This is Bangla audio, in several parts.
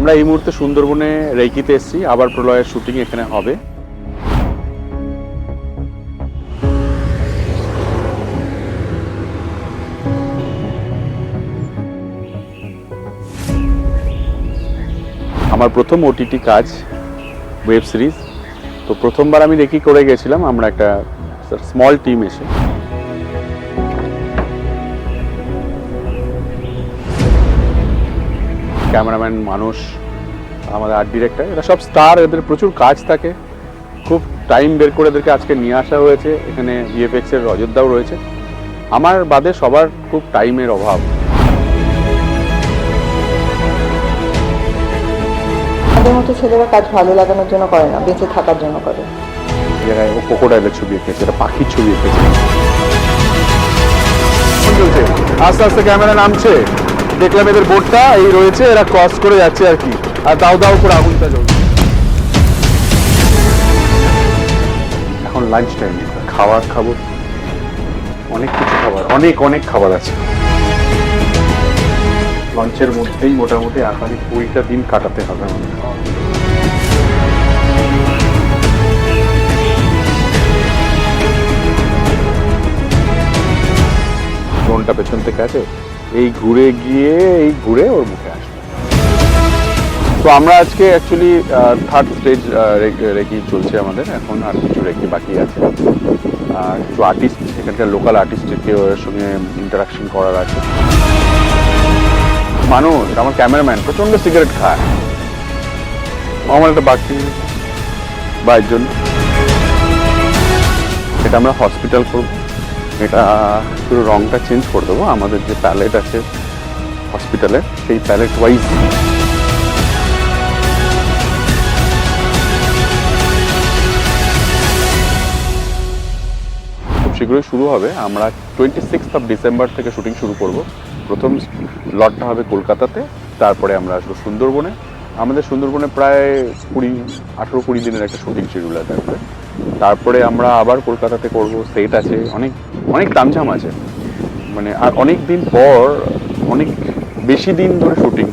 আমরা এই মুহূর্তে সুন্দরবনে রেইকিতে এসেছি। আবার প্রলয়ের শুটিং এখানে হবে। আমার প্রথম ওটিটি কাজ, ওয়েব সিরিজ। তো প্রথমবার আমি রেকি করে গেছিলাম। আমরা একটা স্মল টিম এসে। ক্যামেরাম্যান মানুষ আমাদের আর্ট ডিরেক্টর এরা সব স্টার এদের প্রচুর কাজ থাকে। খুব টাইম বের করে এদেরকে আজকে নিয়ে আসা হয়েছে। এখানে ভিএফএক্স এর রজতদাও রয়েছে। আমার বাদে সবার খুব টাইমের অভাব। আমাদের মতো ছেলেরা কাজ ভালো লাগানোর জন্য করে না বেঁচে থাকার জন্য করে। জায়গায় ও কোকোডাইলের ছবি এঁকেছে এটা পাখির ছবি এঁকেছে। আস্তে আস্তে ক্যামেরা নামছে। দেখলাম এদের বোটটা, এই রয়েছে, এরা ক্রস করে যাচ্ছে আর কি। আর দাও দাও করে আগুনটা জ্বলছে। এখন লাঞ্চ টাইম খাবার খাব। অনেক কিছু খাবার, অনেক অনেক খাবার আছে। লঞ্চের মধ্যেই মোটামুটি আগামী কুড়িটা দিন কাটাতে হবে আমাদের। ড্রোনটা পেছন থেকে আছে? এই ঘুরে গিয়ে, এই ঘুরে ওর মুখে আসবে। তো আমরা আজকে অ্যাকচুয়ালি থার্ড স্টেজ রেকি চলছে আমাদের। এখন আর কিছু রেকি বাকি আছে। আর কিছু আর্টিস্ট এখানকার লোকাল আর্টিস্টকে ওর সঙ্গে ইন্টারাকশন করার আছে। মানুষ, আমার ক্যামেরাম্যান প্রচণ্ড সিগারেট খায়। আমার একটা বাকি বা জন্য এটা আমরা হসপিটাল করব। এটা পুরো রংটা চেঞ্জ করে দেবো। আমাদের যে প্যালেট আছে হসপিটালে সেই প্যালেট ওয়াইজ খুব শীঘ্রই শুরু হবে। আমরা টোয়েন্টি সিক্স অফ ডিসেম্বর থেকে শুটিং শুরু করব। প্রথম লটটা হবে কলকাতাতে, তারপরে আমরা আসব সুন্দরবনে। আমাদের সুন্দরবনে প্রায় কুড়ি, আঠেরো কুড়ি দিনের একটা শুটিং শিডিউল থাকবে তারপরে আমরা আবার কলকাতাতে করব সেট আছে অনেক অনেক তামঝাম আছে। মানে আর অনেক দিন পর অনেক বেশি দিন ধরে শুটিং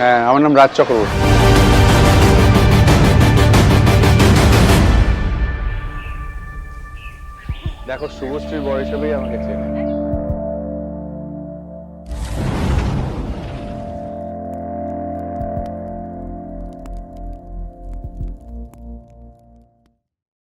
হ্যাঁ আমার নাম রাজ চক্রবর্তী। দেখো শুভশ্রীর বর হিসেবেই আমাকে চেনে।